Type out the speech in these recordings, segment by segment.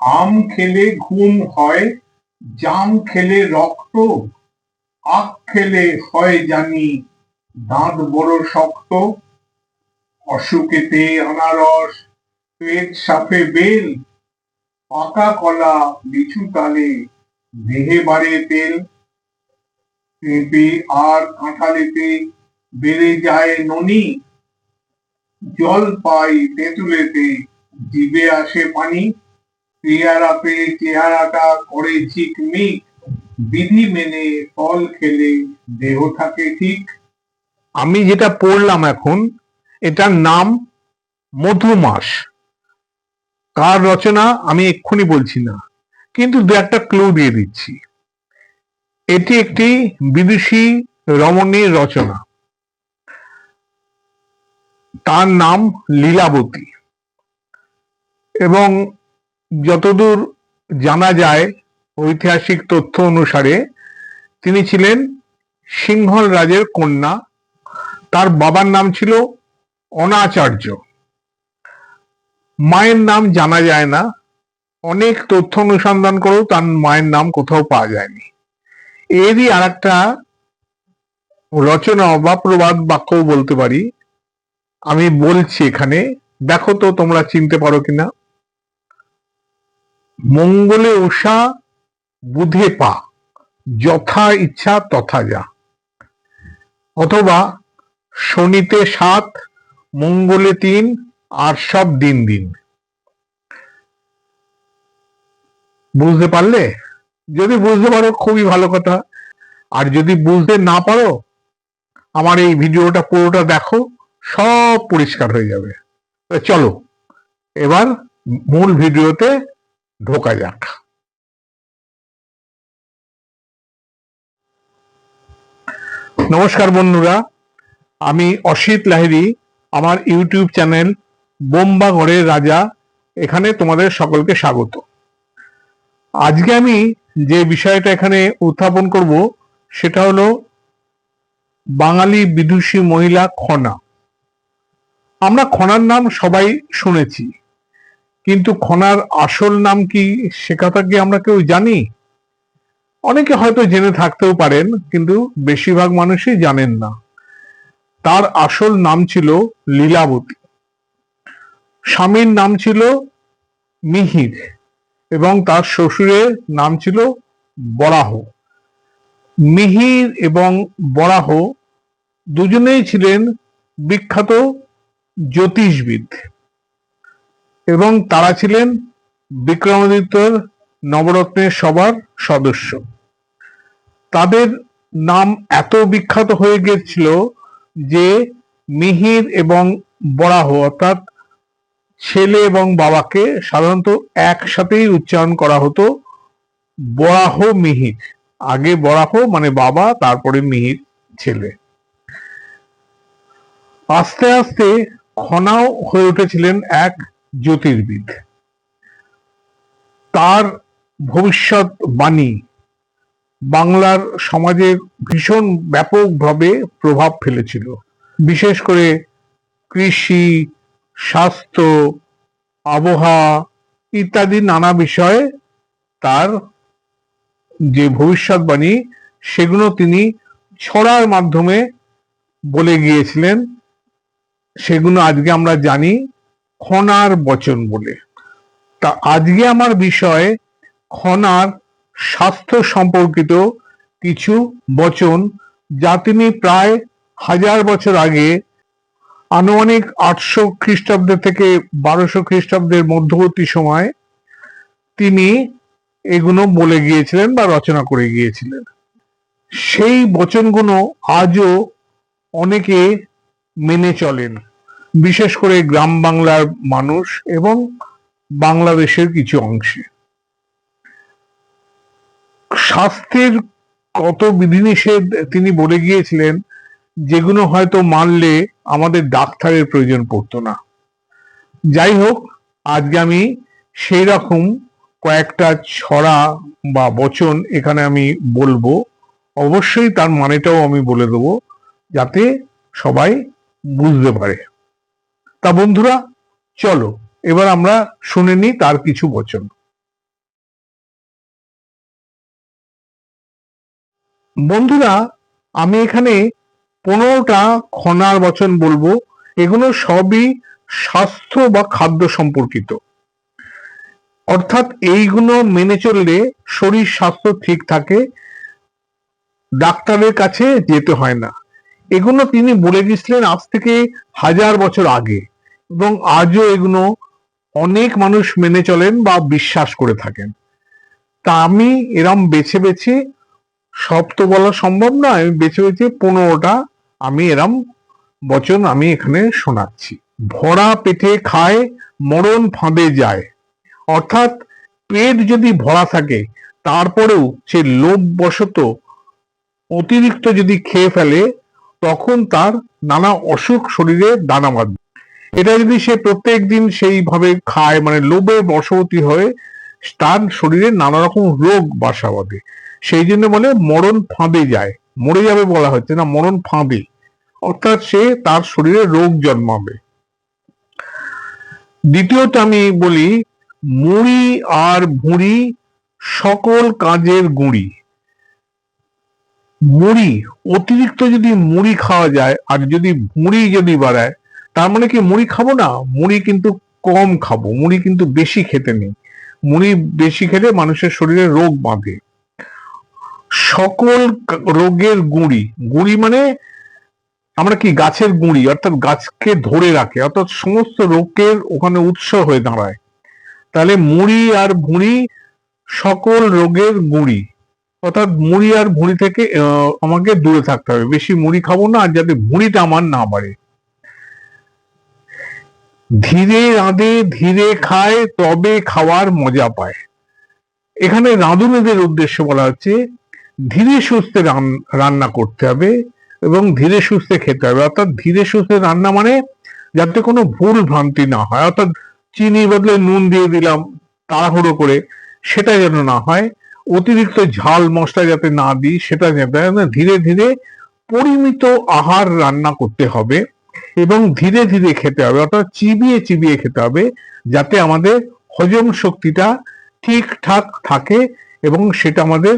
আম খেলে ঘুম হয়, জাম খেলে রক্ত, আখ খেলে হয় জানি দাঁত বড় শক্ত, অসুখেতে আনারস, পেট সাপে বেল, পাকা কলা লিচু তালে দেহে বাড়ে তেল, পেঁপে আর কাঁঠালেতে বেড়ে যায় ননি, জল পাই তেঁতুলেতে জিভে আসে পানি। পেয়ারাতে চেহারাটা করে ঝিকমিক বিধি মেনে ফল খেলে দেহ থাকে ঠিক। আমি যেটা পড়লাম এখন, এটার নাম মধুমাস। কার রচনা আমি এক্ষুনি বলছি না, কিন্তু দু একটা ক্লু দিয়ে দিচ্ছি। এটি একটি বিদেশি রমণীর রচনা। তার নাম লীলাবতী। এবং যতদূর জানা যায় ঐতিহাসিক তথ্য অনুসারে, তিনি ছিলেন সিংহল রাজের কন্যা। তার বাবার নাম ছিল অনাচার্য। মায়ের নাম জানা যায় না। অনেক তথ্য অনুসন্ধান করেও তার মায়ের নাম কোথাও পাওয়া যায়নি। এরই আর একটা রচনা বা প্রবাদ বাক্যও বলতে পারি। আমি বলছি এখানে। দেখো তো তোমরা চিনতে পারো কিনা। মঙ্গলে উষা, বুধে পা, যথা ইচ্ছা তথা যা। অথবা শনিতে সাত, মঙ্গলে তিন, আর সব দিন দিন। বুঝতে পারলে? যদি বুঝতে পারো, খুবই ভালো কথা। আর যদি বুঝতে না পারো, আমার এই ভিডিওটা পুরোটা দেখো, সব পরিষ্কার হয়ে যাবে। চলো, এবার মূল ভিডিওতে ঢোকা যাক। নমস্কার বন্ধুরা, আমি অসিত লাহিরি আমার ইউটিউব চ্যানেল বোম্বাগড়ের রাজা, এখানে তোমাদের সকলকে স্বাগত। আজকে আমি যে বিষয়টা এখানে উত্থাপন করব, সেটা হলো বাঙালি বিদুষী মহিলা খনা। আমরা খনার নাম সবাই শুনেছি। কিন্তু খনার আসল নাম কি সে কথা কি আমরা কেউ জানি? অনেকে হয়তো জেনে থাকতেও পারেন, কিন্তু বেশিরভাগ মানুষই জানেন না। তার আসল নাম ছিল লীলাবতী। স্বামীর নাম ছিল মিহির এবং তার শ্বশুরের নাম ছিল বরাহ। মিহির এবং বরাহ দুজনেই ছিলেন বিখ্যাত জ্যোতিষবিদ। এবং তারা ছিলেন বিক্রমাদিত্যর নবরত্নের সবার সদস্য। তাদের নাম এত বিখ্যাত হয়ে গিয়েছিল যে মিহির এবং বরাহ, অর্থাৎ ছেলে এবং বাবাকে সাধারণত একসাথেই উচ্চারণ করা হতো বরাহ মিহির। আগে বরাহ মানে বাবা, তারপরে মিহির ছেলে। আস্তে আস্তে খনাও হয়ে উঠেছিলেন এক জ্যোতির্বিদ। তার ভবিষ্যৎ বাণী বাংলার সমাজে ভীষণ ব্যাপকভাবে প্রভাব ফেলেছিল। বিশেষ করে কৃষি, স্বাস্থ্য, আবহাওয়া ইত্যাদি নানা বিষয়ে তার যে ভবিষ্যৎবাণী, সেগুলো তিনি ছড়ার মাধ্যমে বলে গিয়েছিলেন। সেগুলো আজকে আমরা জানি। খনার বচন বলে। তা আজকে আমার বিষয় খনার স্বাস্থ্য সম্পর্কিত কিছু বচন যা তিনি প্রায় হাজার বছর আগে আনুমানিক আটশো খ্রিস্টাব্দ থেকে বারোশো খ্রিস্টাব্দের মধ্যবর্তী সময় তিনি এগুলো বলে গিয়েছিলেন বা রচনা করে গিয়েছিলেন। সেই বচনগুলো আজও অনেকে মেনে চলেন। বিশেষ করে গ্রাম বাংলার মানুষ এবং বাংলাদেশের কিছু অংশে। স্বাস্থ্যের কত বিধিনিষেধ তিনি বলে গিয়েছিলেন, যেগুলো হয়তো মানলে আমাদের ডাক্তারের প্রয়োজন পড়তো না। যাই হোক, আজকে আমি সেই রকম কয়েকটা ছড়া বা বচন এখানে আমি বলব। অবশ্যই তার মানেটাও আমি বলে দেবো, যাতে সবাই বুঝতে পারে। তা বন্ধুরা, চলো, এবার আমরা শুনে নিই তার কিছু বচন। বন্ধুরা, আমি এখানে পনেরোটা খনার বচন বলব। এগুলো সবই স্বাস্থ্য বা খাদ্য সম্পর্কিত। অর্থাৎ এইগুলো মেনে চললে শরীর স্বাস্থ্য ঠিক থাকে, ডাক্তারের কাছে যেতে হয় না। এগুলো তিনি বলে গেছিলেন আজ থেকে হাজার বছর আগে। এবং আজও এগুলো অনেক মানুষ মেনে চলেন বা বিশ্বাস করে থাকেন। তা আমি এরম বেছে বেছে, সব তো বলা সম্ভব না, আমি বেছে বেছে পনেরোটা আমি এরম বচন আমি এখানে শোনাচ্ছি। ভরা পেটে খায়, মরণ ফাঁদে যায়। অর্থাৎ পেট যদি ভরা থাকে, তারপরেও সে লোভ বশত অতিরিক্ত যদি খেয়ে ফেলে, তখন তার নানা অসুখ শরীরে দানা বাঁধবে। এটা যদি সে প্রত্যেক দিন সেইভাবে খায় মানে লোভে বশবতী হয়ে, তার শরীরে নানা রকম রোগ বাসা বাঁধে। সেই জন্য বলে মরণ ফাঁদে যায়। মরে যাবে বলা হচ্ছে না, মরণ ফাঁদে। অর্থাৎ সে তার শরীরে রোগ জন্মাবে। দ্বিতীয়ত আমি বলি, মুড়ি আর ভুঁড়ি সকল কাজের গুঁড়ি। মুড়ি, অতিরিক্ত যদি মুড়ি খাওয়া যায়, আর যদি ভুঁড়ি যদি বাড়ায় তার মানে কি মুড়ি খাব না? মুড়ি কিন্তু কম খাব, মুড়ি কিন্তু বেশি খেতে নেই। মুড়ি বেশি খেলে মানুষের শরীরে রোগ বাঁধে। সকল রোগের গুঁড়ি গুঁড়ি মানে আমরা কি গাছের গুঁড়ি, অর্থাৎ গাছকে ধরে রাখে, অর্থাৎ সমস্ত রোগের ওখানে উৎস হয়ে দাঁড়ায়। তাহলে মুড়ি আর ভুঁড়ি সকল রোগের গুঁড়ি, অর্থাৎ মুড়ি আর ভুঁড়ি থেকে আমাকে দূরে থাকতে হবে। বেশি মুড়ি খাব না, আর যাতে ভুঁড়িটা আমার না বাড়ে। ধীরে রাঁধে, ধীরে খায়, তবে খাওয়ার মজা পায়। এখানে রাঁধুনেদের উদ্দেশ্য বলা হচ্ছে, ধীরে সুস্থে রান- রান্না করতে হবে এবং ধীরে সুস্থে খেতে হবে। অর্থাৎ ধীরে সুস্থে রান্না মানে যাতে কোনো ভুল ভ্রান্তি না হয়। অর্থাৎ চিনি বদলে নুন দিয়ে দিলাম, তাড়াহুড়ো করে, সেটা যেন না হয়। অতিরিক্ত ঝাল মশলা যাতে না দিই, সেটা যাতে ধীরে ধীরে পরিমিত আহার রান্না করতে হবে। এবং ধীরে ধীরে খেতে হবে, অর্থাৎ চিবিয়ে চিবিয়ে খেতে হবে যাতে আমাদের হজম শক্তিটা ঠিকঠাক থাকে এবং সেটা আমাদের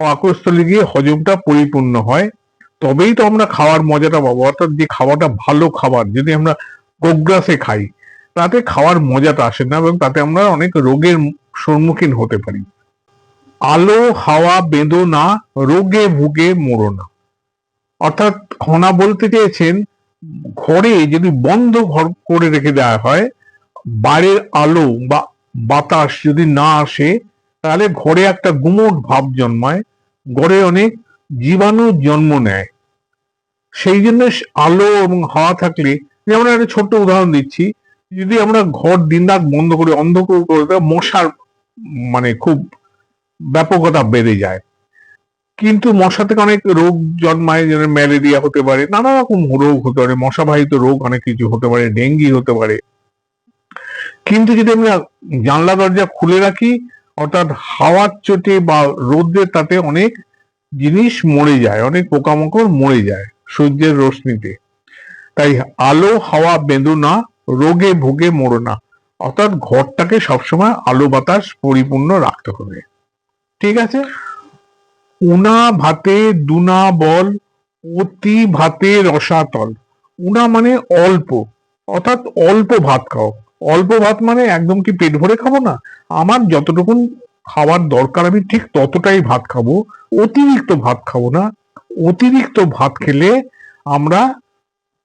পাকস্থলে গিয়ে হজমটা পরিপূর্ণ হয়। তবেই তো আমরা খাওয়ার মজাটা পাবো, অর্থাৎ যে খাওয়াটা ভালো খাবার, যদি আমরা গোগ্রাসে খাই, তাতে খাওয়ার মজাটা আসে না এবং তাতে আমরা অনেক রোগের সম্মুখীন হতে পারি। আলো, হাওয়া বেঁধো না রোগে ভুগে মরো না অর্থাৎ খনা বলতে চেয়েছেন ঘরে যদি বন্ধ ঘর করে রেখে দেওয়া হয় বাইরের আলো বা বাতাস যদি না আসে, তাহলে ঘরে একটা গুমট ভাব জন্মায়, ঘরে অনেক জীবাণু জন্ম নেয়। সেই জন্য আলো এবং হাওয়া থাকলে, যেমন একটা ছোট্ট উদাহরণ দিচ্ছি, যদি আমরা ঘর দিনরাত বন্ধ করে, অন্ধকার করে মশার মানে খুব ব্যাপকতা বেড়ে যায়। কিন্তু মশা থেকে অনেক রোগ জন্মায়, যেমন ম্যালেরিয়া হতে পারে, নানা রকম রোগ হতে পারে, মশাবাহিত রোগ অনেক কিছু হতে পারে, ডেঙ্গি হতে পারে। কিন্তু যদি আমরা জানলা দরজা খুলে রাখি, অর্থাৎ হাওয়ার চোটে বা রোদ্রের তাতে অনেক জিনিস মরে যায়, অনেক পোকামাকড় মরে যায় সূর্যের রশ্মিতে। তাই আলো, হাওয়া বেঁধো না, রোগে ভোগে মরো না। অর্থাৎ ঘরটাকে সবসময় আলো বাতাস পরিপূর্ণ রাখতে হবে। ঠিক আছে? উনা ভাতে দুনা বল, অতি ভাতে রসাতল। উনা মানে অল্প, অর্থাৎ অল্প ভাত খাও। অল্প ভাত মানে একদম কি পেট ভরে খাব না? আমার যতটুকুন খাওয়ার দরকার, আমি ঠিক ততটাই ভাত খাব। অতিরিক্ত ভাত খাব না। অতিরিক্ত ভাত খেলে আমরা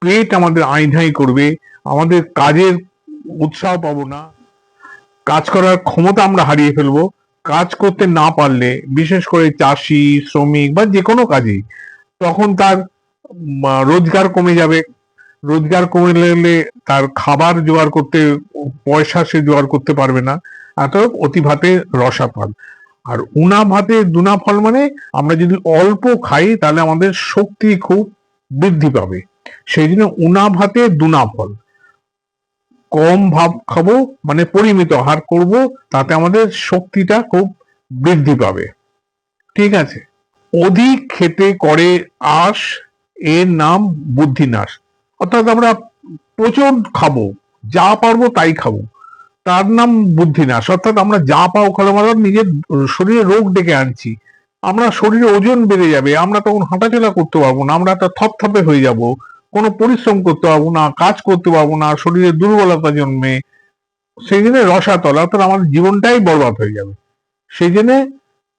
পেট আমাদের আইধাই করবে, আমাদের কাজের উৎসাহ পাবো না। কাজ করার ক্ষমতা আমরা হারিয়ে ফেলব। কাজ করতে না পারলে, বিশেষ করে চাষি, শ্রমিক বা যে কোনো কাজেই, তখন তার রোজগার কমে যাবে। রোজগার কমে গেলে তার খাবার জোগাড় করতে, পয়সা সে জোগাড় করতে পারবে না। এত অতি ভাতে রসা ফল। আর উনা ভাতে দুনা ফল মানে আমরা যদি অল্প খাই, তাহলে আমাদের শক্তি খুব বৃদ্ধি পাবে। সেই জন্য উনা ভাতে দুনা ফল। কম ভাব খাব মানে পরিমিত আহার করব, তাতে আমাদের শক্তিটা খুব বৃদ্ধি পাবে। ঠিক আছে? অধিক খেতে করে আশ, এর নাম বুদ্ধিনাশ। অর্থাৎ আমরা প্রচুর খাব, যা পারব তাই খাব। তার নাম বুদ্ধিনাশ। অর্থাৎ আমরা যা পাও খাব, আমরা নিজের শরীরে রোগ ডেকে আনছি। আমরা শরীরে ওজন বেড়ে যাবে, আমরা তখন হাঁটাচলা করতে পারব না, আমরা একটা থপথপে হয়ে যাব। কোনো পরিশ্রম করতে পারব না, কাজ করতে পারব না, শরীরে দুর্বলতা জন্মে, সেই জন্য রসাতল, অর্থাৎ আমাদের জীবনটাই বরবাদ হয়ে যাবে। সেই জন্য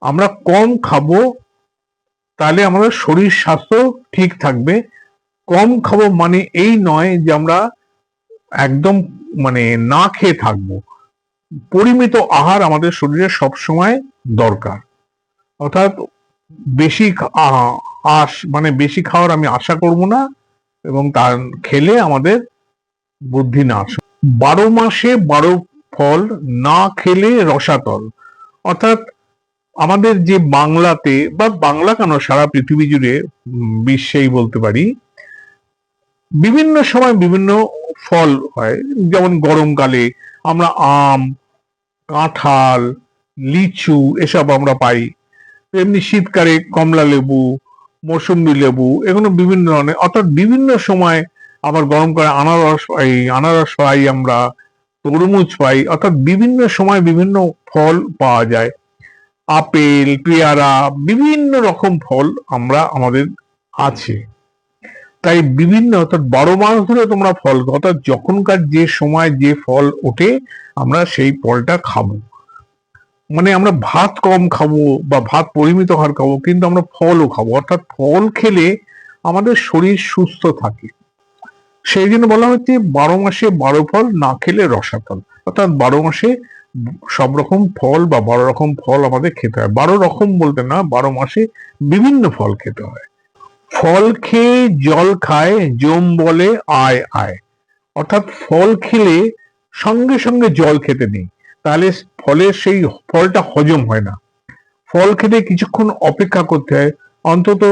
আমরা কম খাব, তাহলে আমাদের শরীর স্বাস্থ্য ঠিক থাকবে। কম খাব মানে এই নয় যে আমরা একদম মানে না খেয়ে থাকব। পরিমিত আহার আমাদের শরীরে সবসময় দরকার। অর্থাৎ বেশি আশ মানে বেশি খাওয়ার আমি আশা করব না। এবং তার খেলে আমাদের বুদ্ধি নাশ বারো মাসে বারো ফল না খেলে রসাতল। অর্থাৎ আমাদের যে বাংলাতে, বা বাংলা কেন সারা পৃথিবী জুড়ে বিশ্বেই বলতে পারি, বিভিন্ন সময় বিভিন্ন ফল হয়। যেমন গরমকালে আমরা আম, কাঁঠাল, লিচু এসব আমরা পাই। এমনি শীতকালে কমলা লেবু মৌসুম্বি লেবু, এগুলো বিভিন্ন ধরনের, অর্থাৎ বিভিন্ন সময় আবার গরমকালে আনারস পাই আনারস পাই আমরা, তরমুজ পাই, অর্থাৎ বিভিন্ন সময় বিভিন্ন ফল পাওয়া যায় আপেল, পেয়ারা, বিভিন্ন রকম ফল আমরা আমাদের আছে তাই বিভিন্ন, অর্থাৎ বারো মাস ধরে তোমরা ফল। অর্থাৎ যখনকার যে সময় যে ফল ওঠে, আমরা সেই ফলটা খাব মানে আমরা ভাত কম খাব বা ভাত পরিমিত হার খাব, কিন্তু আমরা ফলও খাব। অর্থাৎ ফল খেলে আমাদের শরীর সুস্থ থাকে। সেই জন্য বলা হচ্ছে বারো মাসে বারো ফল না খেলে রসাতল। অর্থাৎ বারো মাসে সব রকম ফল বা বারো রকম ফল আমাদের খেতে হয়। বারো রকম বলতে না, বারো মাসে বিভিন্ন ফল খেতে হয়। ফল খেয়ে জল খায়, জম বলে আয় আয়। অর্থাৎ ফল খেলে সঙ্গে সঙ্গে জল খেতে নেই। তাহলে ফলের সেই ফলটা হজম হয় না। ফল খেতে কিছুক্ষণ অপেক্ষা করতে হয়, অন্তত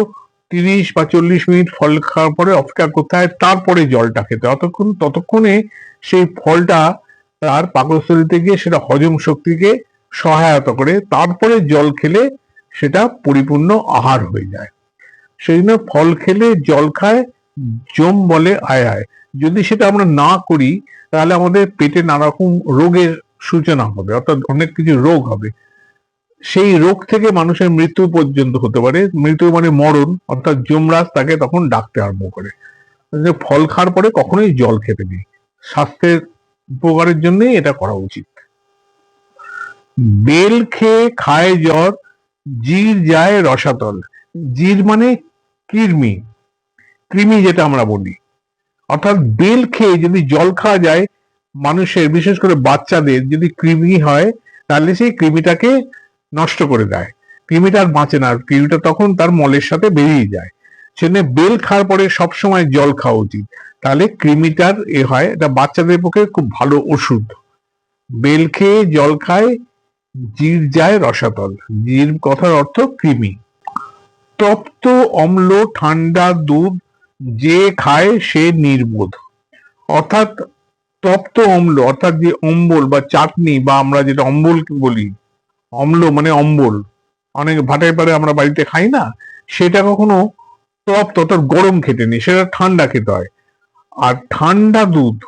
তিরিশ বা চল্লিশ মিনিট ফল খাওয়ার পরে অপেক্ষা করতে হয়, তারপরে জলটা খেতে অতক্ষণ, ততক্ষণে সেই ফলটা তার পাকস্থলিতে গিয়ে সেটা হজম শক্তিকে সহায়তা করে, তারপরে জল খেলে সেটা পরিপূর্ণ আহার হয়ে যায়। সেই জন্য ফল খেলে জল খায়, জম বলে আয় আয়। যদি সেটা আমরা না করি, তাহলে আমাদের পেটে নানা রকম রোগের সূচনা হবে, অর্থাৎ অনেক কিছু রোগ হবে। সেই রোগ থেকে মানুষের মৃত্যু পর্যন্ত হতে পারে। মৃত্যু মানে মরণ, অর্থাৎ যমরাজ তাকে তখন ডাকতে আরম্ভ করে। ফল খাওয়ার পরে কখনোই জল খেতে নেই। স্বাস্থ্যের উপকারের জন্যই এটা করা উচিত। বেল খেয়ে খায় জ্বর, জির যায় রসাতল। জির মানে কৃমি। কৃমি যেটা আমরা বলি। অর্থাৎ বেল খেয়ে যদি জল খাওয়া যায় মানুষের, বিশেষ করে বাচ্চাদের যদি কৃমি হয়, তাহলে সেই কৃমিটাকে নষ্ট করে দেয়। কৃমিটা আর বাঁচে না, কৃমিটা তখন তার মলের সাথে বেরিয়ে যায়। সেজন্য বেল খাওয়ার পরে সবসময় জল খাওয়া উচিত। তাহলে কৃমিটার এ হয়, এটা বাচ্চাদের পক্ষে খুব ভালো ওষুধ। বেল খেয়ে জল খায়, জির যায় রসাতল। জির কথার অর্থ কৃমি। তপ্ত অম্ল, ঠান্ডা দুধ যে খায় সে নির্বোধ। অর্থাৎ তপ্ত অম্ল, অর্থাৎ যে অম্বল বা চাটনি বা আমরা যেটা অম্বল বলি, অম্ল মানে অম্বল। অনেক ভাটাই পারে আমরা বাড়িতে খাই না, সেটা কখনো তপ্ত, অর্থাৎ গরম খেতে নেই, সেটা ঠান্ডা খেতে হয়। আর ঠান্ডা দুধ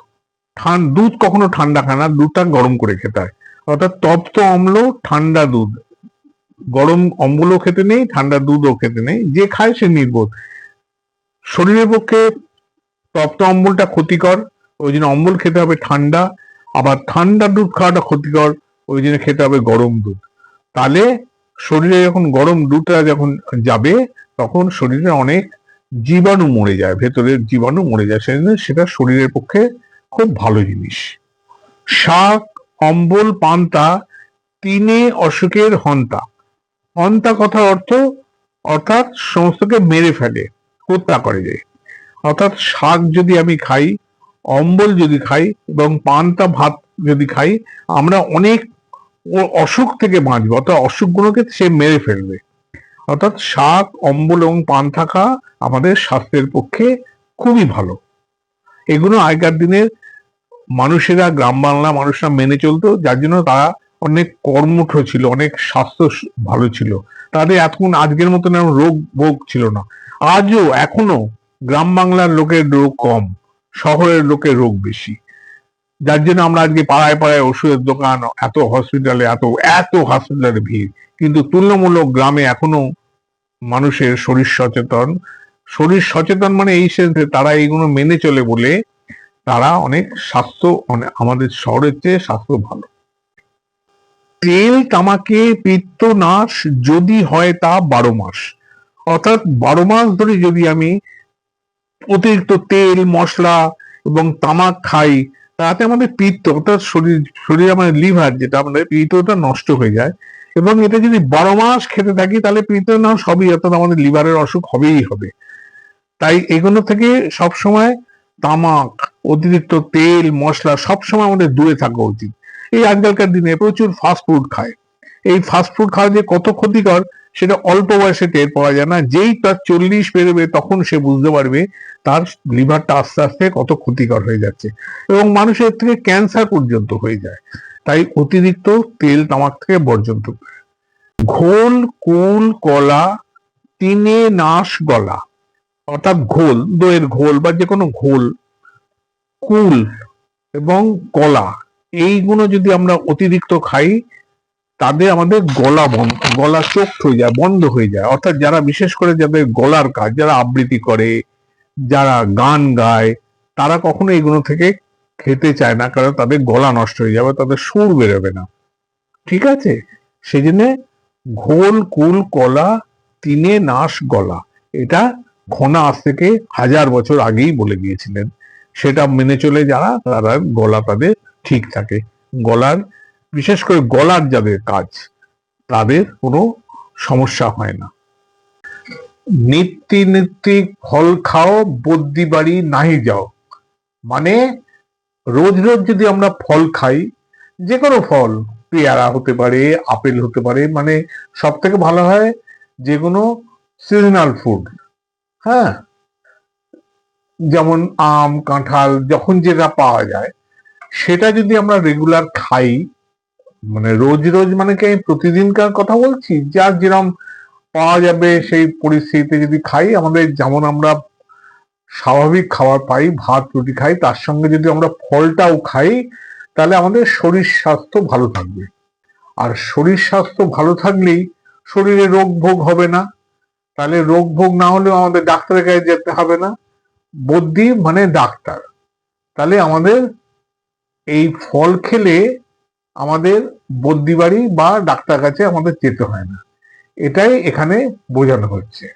দুধ কখনো ঠান্ডা খায় না, দুধটা গরম করে খেতে হয়। অর্থাৎ তপ্ত অম্ল, ঠান্ডা দুধ। গরম অম্বলও খেতে নেই, ঠান্ডা দুধও খেতে নেই, যে খায় সে নির্বোধ। শরীরের পক্ষে তপ্ত অম্বলটা ক্ষতিকর ওই জন্য অম্বল খেতে হবে ঠান্ডা, আবার ঠান্ডা দুধ খাওয়াটা ক্ষতিকর ওই জন্য খেতে হবে গরম দুধ। তাহলে শরীরে যখন গরম দুধটা যখন যাবে, তখন শরীরে অনেক জীবাণু মরে যায়, ভেতরের জীবাণু মরে যায়, সেজন্য সেটা শরীরের পক্ষে খুব ভালো জিনিস। শাক, অম্বল, পান্তা, তিনে অসুখের হন্তা। হন্তা কথার অর্থ অর্থাৎ সমস্তকে মেরে ফেলে, হত্যা করে যায় অর্থাৎ শাক যদি আমি খাই অম্বল যদি খাই এবং পান্তা, ভাত যদি খাই, আমরা অনেক অসুখ থেকে বাঁচবো। অর্থাৎ অসুখগুলোকে সে মেরে ফেলবে। অর্থাৎ শাক, অম্বল এবং পান থাকা আমাদের স্বাস্থ্যের পক্ষে খুবই ভালো। এগুলো আগেকার দিনের মানুষেরা, গ্রাম বাংলা মানুষরা মেনে চলতো, যার জন্য তারা অনেক কর্মঠ ছিল, অনেক স্বাস্থ্য ভালো ছিল। তাদের এখন আজকের মতন রোগ ভোগ ছিল না। আজও এখনও গ্রাম বাংলার লোকের রোগ কম। শহরের লোকের রোগ বেশি। যার জন্য আমরা আজকে পাড়ায় পাড়ায় ওষুধের দোকান, এত হসপিটালে এত এত হসপিটালে ভিড়। কিন্তু তুলনামূলক গ্রামে এখনও মানুষের শরীর সচেতন। শরীর সচেতন মানে এই সেন্সে তারা এইগুলো মেনে চলে বলে তারা অনেক স্বাস্থ্য অনে- আমাদের শহরের চেয়ে স্বাস্থ্য ভালো। তেল, তামাকে পিত্ত নাশ যদি হয় তা বারো মাস। অর্থাৎ বারো মাস ধরে যদি আমি অতিরিক্ত তেল, মশলা এবং তামাক খাই, তাতে আমাদের পিত্ত, অর্থাৎ শরীর, শরীরে আমাদের লিভার যেটা আমাদের পিত্তটা নষ্ট হয়ে যায় এবং এটা যদি বারো মাস খেতে থাকি তাহলে পিত্ত না সবই, অর্থাৎ আমাদের লিভারের অসুখ হবেই হবে। তাই এগুলো থেকে সবসময় তামাক, অতিরিক্ত তেল, মশলা সবসময় আমাদের দূরে থাকা উচিত। এই আজকালকার দিনে প্রচুর ফাস্ট ফুড খায়। এই ফাস্ট ফুড খাওয়া যে কত ক্ষতিকর সেটা অল্প বয়সে টের পাওয়া যায় না। যেই তার চল্লিশ বেরোবে তখন সে বুঝতে পারবে তার লিভারটা আস্তে আস্তে কত ক্ষতিকর হয়ে যাচ্ছে এবং মানুষের থেকে ক্যান্সার পর্যন্ত হয়ে যায়। তাই অতিরিক্ত তেল তামাক থেকে বর্জন করবে ঘোল, কুল, কলা তিনে নাশ গলা, অর্থাৎ ঘোল, দইয়ের ঘোল বা যে কোনো ঘোল, কুল এবং কলা, এইগুলো যদি আমরা অতিরিক্ত খাই, তাদের আমাদের গলা বন্ধ গলা চোখ হয়ে যায়, বন্ধ হয়ে যায়। অর্থাৎ যারা বিশেষ করে যাদের গলার কাজ, যারা আবৃত্তি করে, যারা গান গায়, তারা কখনো এগুলো থেকে খেতে চায় না, কারণ তাদের গলা নষ্ট হয়ে যাবে, তাদের সুর বেরোবে না। ঠিক আছে? সেই জন্য ঘোল, কুল, কলা তিনে নাশ গলা, এটা ঘনা আজ থেকে হাজার বছর আগেই বলে গিয়েছিলেন সেটা মেনে চলে যারা, তারা গলা তাদের ঠিক থাকে। গলার, বিশেষ করে গলার যাদের কাজ তাদের কোনো সমস্যা হয় না। নিত্যি নিত্যি ফল খাও বদ্যি বাড়ি নাহি যাও। মানে রোজ রোজ যদি আমরা ফল খাই যে কোনো ফল, পেয়ারা হতে পারে, আপেল হতে পারে মানে সব থেকে ভালো হয় যে কোনো সিজনাল ফুড হ্যাঁ? যেমন আম, কাঁঠাল, যখন যেটা পাওয়া যায়, সেটা যদি আমরা রেগুলার খাই মানে রোজ রোজ মানে কি আমি প্রতিদিনকার কথা বলছি? যার যেরম পাওয়া যাবে সেই পরিস্থিতিতে যদি খাই, আমাদের যেমন আমরা স্বাভাবিক খাবার পাই, ভাত, রুটি খাই, তার সঙ্গে যদি আমরা ফলটাও খাই, তাহলে আমাদের শরীর স্বাস্থ্য ভালো থাকবে। আর শরীর স্বাস্থ্য ভালো থাকলেই শরীরে রোগ ভোগ হবে না। তাহলে রোগ ভোগ না হলেও আমাদের ডাক্তারের কাছে যেতে হবে না। বদ্যি মানে ডাক্তার। তাহলে আমাদের এই ফল খেলে আমাদের বদ্যি বাড়ি বা ডাক্তার কাছে আমাদের যেতে হয় না। এটাই এখানে বোঝানো হচ্ছে।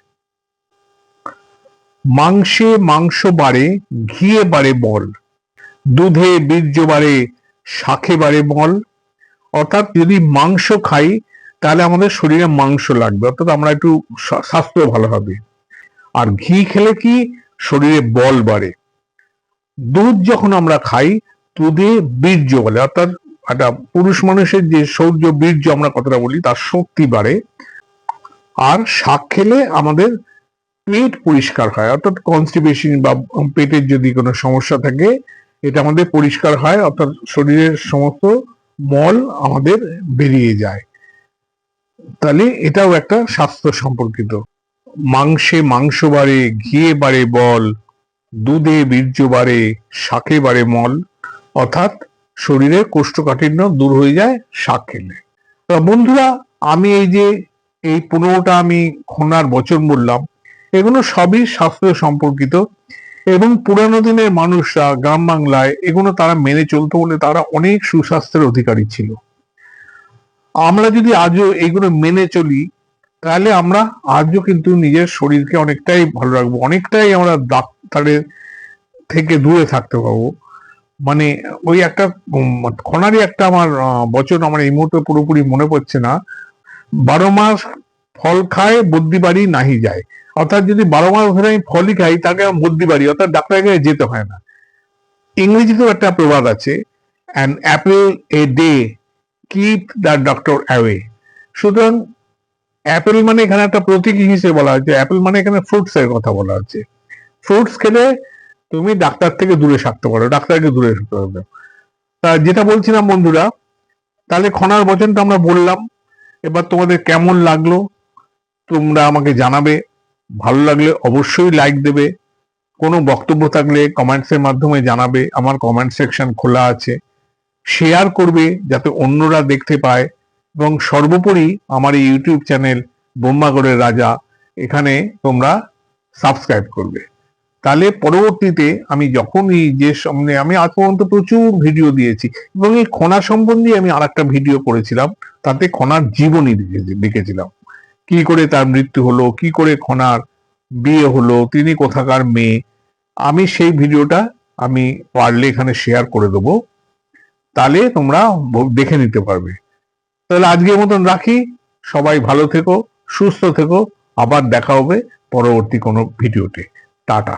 মাংসে মাংস বাড়ে, ঘিয়ে বাড়ে বল। দুধে বীর্য বাড়ে, শাখে বাড়ে বল। অর্থাৎ যদি মাংস খাই, তাহলে আমাদের শরীরে মাংস লাগবে। অর্থাৎ আমরা একটু স্বা- স্বাস্থ্য ভালো হবে। আর ঘি খেলে কি? শরীরে বল বাড়ে। দুধ যখন আমরা খাই, দুধে বীর্য বলে অর্থাৎ একটা পুরুষ মানুষের যে শৌর্য বীর্য আমরা কথাটা বলি, তার শক্তি বাড়ে। আর শাক খেলে আমাদের পেট পরিষ্কার হয়। অর্থাৎ কনস্টিপেশন বা পেটের যদি কোনো সমস্যা থাকে, এটা আমাদের পরিষ্কার হয়, অর্থাৎ শরীরের সমস্ত মল আমাদের বেরিয়ে যায়। তাহলে এটাও একটা স্বাস্থ্য সম্পর্কিত। মাংসে মাংস বাড়ে, ঘিয়ে বাড়ে বল, দুধে বীর্য বাড়ে, শাকে বাড়ে মল। অর্থাৎ শরীরের কোষ্ঠকাঠিন্য দূর হয়ে যায় শাক খেলে। বন্ধুরা, আমি এই যে এই পনেরোটা আমি খোনার বচন বললাম, এগুলো সবই স্বাস্থ্য সম্পর্কিত এবং পুরানো দিনের মানুষরা গ্রাম বাংলায় এগুলো তারা মেনে চলতো বলে তারা অনেক সুস্বাস্থ্যের অধিকারী ছিল। আমরা যদি আজও এগুলো মেনে চলি, তাহলে আমরা আজও কিন্তু নিজের শরীরকে অনেকটাই ভালো রাখব, অনেকটাই আমরা ডাক্তারের থেকে দূরে থাকতে পারব। মানে ওই একটা খনারই একটা আমার বচন আমার এই মুহূর্তে পুরোপুরি মনে পড়ছে না। বারো মাস ফল খায়, বুদ্ধি বাড়ি নাহি যায়। অর্থাৎ যদি বারো মাস ধরে আমি ফলই খাই, তাকে বুদ্ধি বাড়ি, অর্থাৎ ডাক্তারের কাছে যেতে হয় না। ইংরেজিতেও একটা প্রবাদ আছে। An apple a day keep the doctor away সুতরাং অ্যাপেল মানে এখানে একটা প্রতীক হিসেবে বলা হচ্ছে অ্যাপেল মানে এখানে ফ্রুটস এর কথা বলা হচ্ছে। ফ্রুটস খেলে তুমি ডাক্তার থেকে দূরে থাকতে পারো, ডাক্তারকে দূরে থাকতে পারবে তা যেটা বলছিলাম বন্ধুরা, তাহলে খনার বচনটা আমরা বললাম, এবার তোমাদের কেমন লাগল তোমরা আমাকে জানাবে। ভালো লাগলে অবশ্যই লাইক দেবে, কোনো বক্তব্য থাকলে কমেন্টসের মাধ্যমে জানাবে, আমার কমেন্ট সেকশন খোলা আছে। শেয়ার করবে যাতে অন্যরা দেখতে পায়, এবং সর্বোপরি আমার এই ইউটিউব চ্যানেল বোম্বাগড়ের রাজা, এখানে তোমরা সাবস্ক্রাইব করবে। তাহলে পরবর্তীতে আমি যখনই যে সামনে আমি আজ পর্যন্ত প্রচুর ভিডিও দিয়েছি এবং এই খনা সম্বন্ধে আমি আর একটা ভিডিও করেছিলাম, তাতে খনার জীবনী দেখেছিলাম। কি করে তার মৃত্যু হলো, কি করে খনার বিয়ে হলো, তিনি কোথাকার মেয়ে, আমি সেই ভিডিওটা আমি পারলে এখানে শেয়ার করে দেবো। তাহলে তোমরা দেখে নিতে পারবে। তাহলে আজকের মতন রাখি। সবাই ভালো থেকো, সুস্থ থেকো। আবার দেখা হবে পরবর্তী কোনো ভিডিওতে টাটা।